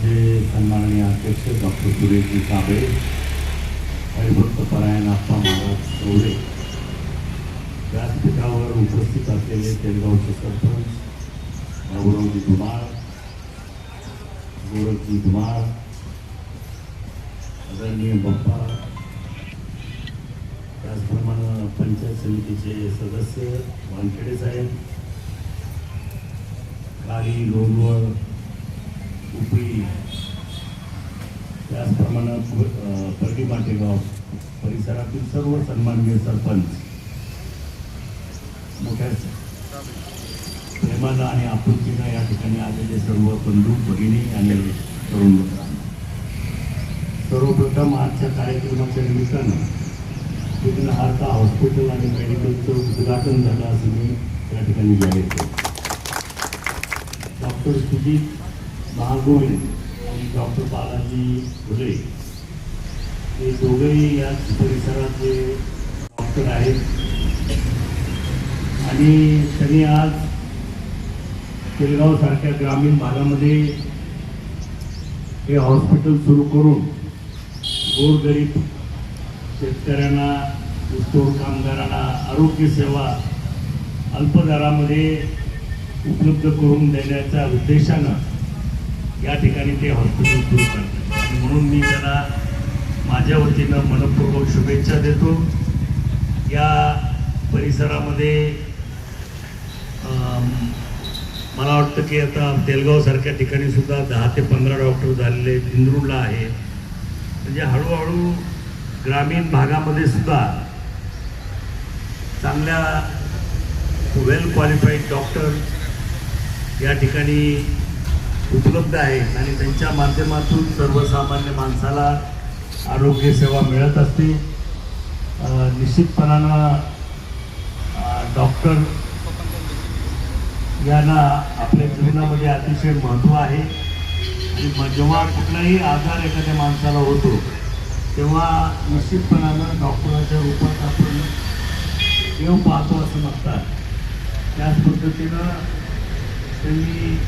माझे सन्माननीय अध्यक्ष डॉक्टर सुरेशजी कांबळे हरिभक्त परायण आप्पा महाराज चौरे व्यासपीठावर उपस्थित असलेले तेलगावचे सरपंच भाऊरावजी धुमाळ गोरखजी धुमाळ आदरणीय बप्पा त्याचप्रमाणे पंचायत समितीचे सदस्य वानखेडे साहेब काळी लोणवळ उपरी त्याचप्रमाणे प- माटेगाव परिसरातील सर्व सन्माननीय सरपंच मोठ्या प्रेमानं आणि आपुलकीनं या ठिकाणी आलेले सर्व बंधू भगिनी आणि तरुण मित्रांनो. सर्वप्रथम आजच्या कार्यक्रमाच्या निमित्तानं विघ्नहार्ता हॉस्पिटल आणि मेडिकलचं उद्घाटन झालं असं मी त्या ठिकाणी जाहीर केलं डॉक्टर सुजित महागोविंद डॉक्टर बालाजी फुले हे दोघंही याच परिसरातले डॉक्टर आहेत. आणि त्यांनी आज सारख्या ग्रामीण भागामध्ये हे हॉस्पिटल सुरू करून गोरगरीब शेतकऱ्यांना उद्योग कामगारांना आरोग्य सेवा अल्प दरामध्ये उपलब्ध करून देण्याच्या उद्देशानं या ठिकाणी ते हॉस्पिटल सुरू करतात आणि म्हणून मी त्यांना माझ्या वतीनं मनपूर्वक शुभेच्छा देतो या परिसरामध्ये मला वाटतं की आता तेलगावसारख्या ठिकाणी सुद्धा दहा ते पंधरा डॉक्टर झालेले आहेत. इंद्रूरला आहे म्हणजे हळूहळू ग्रामीण भागामध्ये सुद्धा चांगल्या वेल क्वालिफाईड डॉक्टर या ठिकाणी उपलब्ध आहेत. आणि त्यांच्या माध्यमातून सर्वसामान्य माणसाला आरोग्य सेवा मिळत असते. निश्चितपणानं डॉक्टर यांना आपल्या जीवनामध्ये अतिशय महत्त्व आहे. आणि जेव्हा कुठलाही आजार एखाद्या माणसाला होतो तेव्हा निश्चितपणानं डॉक्टराच्या रूपात आपण देव पाहतो असं म्हणतात. त्याच पद्धतीनं त्यांनी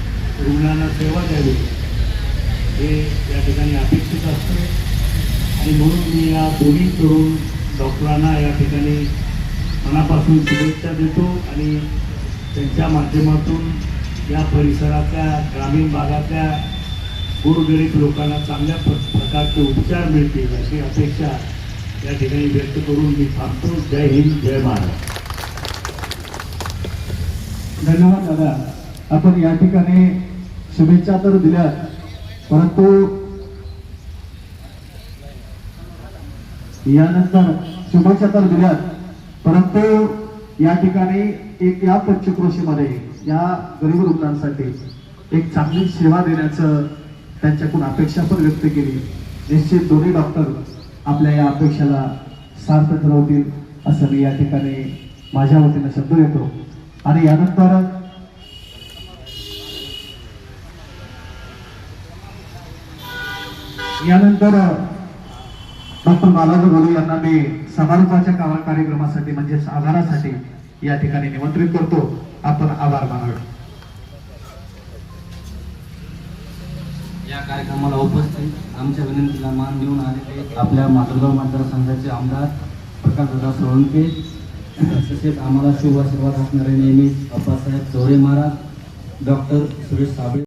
रुग्णांना सेवा द्यावी. हे या ठिकाणी अपेक्षित असते. आणि म्हणून मी या दोन्ही तरुण डॉक्टरांना या ठिकाणी मनापासून शुभेच्छा देतो आणि त्यांच्या माध्यमातून या परिसरातल्या ग्रामीण भागातल्या गोरगरीब लोकांना चांगल्या प्र- प्रकारचे उपचार मिळतील अशी अपेक्षा या ठिकाणी व्यक्त करून मी थांबतो. जय हिंद जय महाराज धन्यवाद दादा. आपण या ठिकाणी शुभेच्छा तर दिल्यात परंतु यानंतर शुभेच्छा तर दिल्यात परंतु या ठिकाणी एक या पंचक्रोशीमध्ये या गरीब रुग्णांसाठी एक चांगली सेवा देण्याचं त्यांच्याकडून अपेक्षा पण व्यक्त केली. निश्चित दोन्ही डॉक्टर आपल्या या अपेक्षेला सार्थ ठरवतील असं मी या ठिकाणी माझ्या वतीनं शब्द देतो. आणि यानंतर यानंतर डॉक्टर बालाजी गोलू यांना मी समारोपाच्या कार्यक्रमासाठी म्हणजेच आभारासाठी या ठिकाणी निमंत्रित करतो. आपण आभार मानावे या कार्यक्रमाला उपस्थित आमच्या विनंतीला मान देऊन आलेले आपल्या मातृगाव मतदारसंघाचे आमदार प्रकाशदादा सोळंके तसेच आम्हाला शुभ आशीर्वाद असणारे नेहमीच अप्पासाहेब चौरे महाराज डॉक्टर सुरेश साबळे